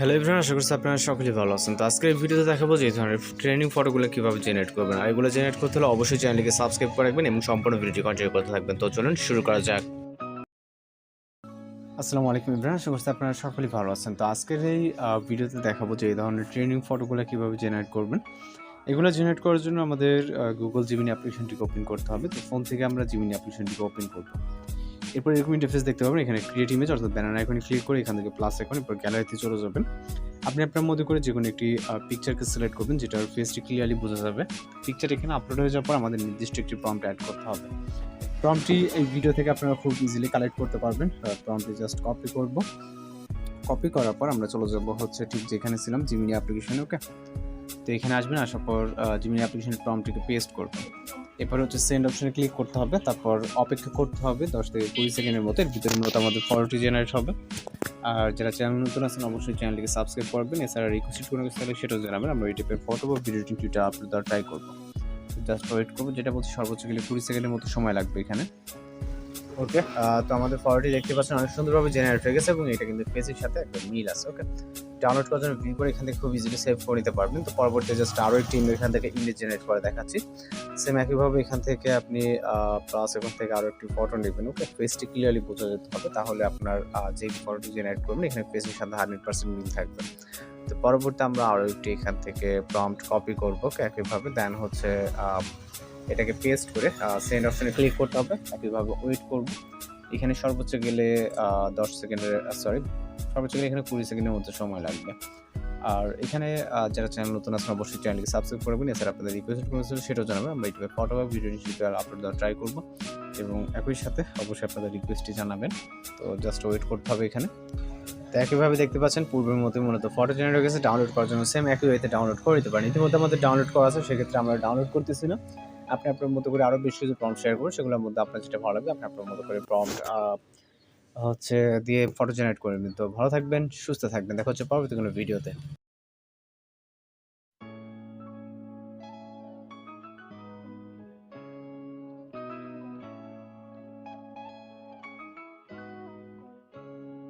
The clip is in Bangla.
হ্যালো এভরিওয়ান আশা করছি আপনারা সকলেই ভালো আছেন। তো আজকের এই ভিডিওতে দেখাবো যে এই ধরনের ট্রেনিং ফটোগুলো কীভাবে জেনারেট করবেন। আর এগুলো জেনারেট করতে হলে অবশ্যই চ্যানেলকে সাবস্ক্রাইব করে রাখবেন এবং সম্পূর্ণ ভিডিওটি কন্টিনিউ করতে থাকবেন। তো চলুন শুরু করা যাক। আসসালামু আলাইকুম ইব্রাহিম আশা করছি আপনারা সকলেই ভালো আছেন। তো আজকের এই ভিডিওতে দেখাবো যে এই ধরনের ট্রেনিং ফটোগুলো কীভাবে জেনারেট করবেন। এগুলো জেনারেট করার জন্য আমাদের গুগল জিমিনি অ্যাপ্লিকেশনটিকে ওপেন করতে হবে। তো ফোন থেকে আমরা জিমিনি অ্যাপ্লিকেশনটিকে ওপেন করব। এরপর এরকম ইন্টারফেস দেখতে পাবেন, এখানে ক্রিয়েট ইমেজ অর্থাৎ ব্যানার আইকনে ক্লিক করে এখান থেকে প্লাস আইকন এরপর গ্যালারিতে চলে যাবেন। আপনি আপনার মধ্যে করে যে কোনো একটি পিকচারকে সিলেক্ট করবেন, যেটার ফেসটি ক্লিয়ারলি বোঝা যাবে। পিকচার এখানে আপলোড হয়ে যাওয়ার পর আমাদের নির্দিষ্ট একটি প্রম্পট অ্যাড করতে হবে। প্রম্পটি এই ভিডিও থেকে আপনারা খুব ইজিলি কালেক্ট করতে পারবেন। প্রম্পটি জাস্ট কপি করব। কপি করার পর আমরা চলে যাব হচ্ছে ঠিক যেখানে ছিলাম জিমিনি অ্যাপ্লিকেশনে ওকে তো এখানে আসবেন, আসার পর জিমিনি অ্যাপ্লিকেশনের প্রম্পটিকে পেস্ট করবেন। এরপর হচ্ছে সেন্ড অপশনে ক্লিক করতে হবে, তারপর অপেক্ষা করতে হবে দশ থেকে কুড়ি সেকেন্ডের মতো এর ভিতরে মূলত আমাদের ফটোটি জেনারেট হবে। আর যারা চ্যানেল নতুন আছেন, অবশ্যই চ্যানেলটিকে সাবস্ক্রাইব করবেন। এছাড়া রিকোয়েস্ট কোনো কিছু থাকলে সেটাও জানাবেন। আমরা এই ফটো বা ভিডিও টুইটার আপলোড দেওয়ার ট্রাই করব। জাস্ট ওয়েট করব, যেটা বলছি সর্বোচ্চ গেলে কুড়ি সেকেন্ডের মতো সময় লাগবে এখানে। ওকে তো আমাদের ফটোটি দেখতে পাচ্ছেন, অনেক সুন্দরভাবে জেনারেট হয়ে গেছে এবং এটা কিন্তু ফেসের সাথে একটা মিল আছে, ওকে? ডাউনলোড করার জন্য ভিউ করে এখান থেকে খুব ইজিলি সেভ করে নিতে পারবেন। তো পরবর্তী জাস্ট আরও একটি এখান থেকে ইমেজ জেনারেট করে দেখাচ্ছি। সেম একইভাবে এখান থেকে আপনি প্লাস এখান থেকে আরও একটি ফটো নেবেন, ওকে? ফেসটি ক্লিয়ারলি বোঝা যেতে হবে, তাহলে আপনার যে ফটোটি জেনারেট করবেন, এখানে ফেসের সাথে হান্ড্রেড পার্সেন্ট মিল থাকবে। তো পরবর্তী আমরা আরও একটি এখান থেকে প্রম্পট কপি করব একইভাবে দেন হচ্ছে এটাকে পেস্ট করে সেন্ড অপশনে ক্লিক করতে হবে। একইভাবে ওয়েট করব। এখানে সর্বোচ্চ গেলে দশ সেকেন্ডের সরি সর্বোচ্চ গেলে এখানে কুড়ি সেকেন্ডের মধ্যে সময় লাগবে। আর এখানে যারা চ্যানেল নতুন আছেন, অবশ্যই চ্যানেলকে সাবস্ক্রাইব করবেন এছাড়া আপনাদের রিকোয়েস্ট কিছু সেটাও জানাবেন। আমরা ইউটিউবে ফটো বা ভিডিও হিসেবে আপলোড দেওয়ার ট্রাই করব। এবং একই সাথে অবশ্যই আপনাদের রিকোয়েস্টটি জানাবেন। তো জাস্ট ওয়েট করতে হবে এখানে। তো একইভাবে দেখতে পাচ্ছেন, পূর্বের মতোই মূলত ফটো জেনারেট হয়ে গেছে। ডাউনলোড করার জন্য সেম একই ওয়েতে ডাউনলোড করে দিতে পারেন। ইতিমধ্যে আমাদের ডাউনলোড করা আছে, সেক্ষেত্রে আমরা ডাউনলোড করতেছি না। আপনি আপনার মতো করে আরও বেশি কিছু প্রম্পট শেয়ার করুন, সেগুলোর মধ্যে আপনার যেটা ভালো লাগবে, আপনি আপনার মতো করে প্রম্পট হচ্ছে দিয়ে ফটো জেনারেট করে নিন। তো ভালো থাকবেন, সুস্থ থাকবেন। দেখা হচ্ছে পরবর্তী কোনো ভিডিওতে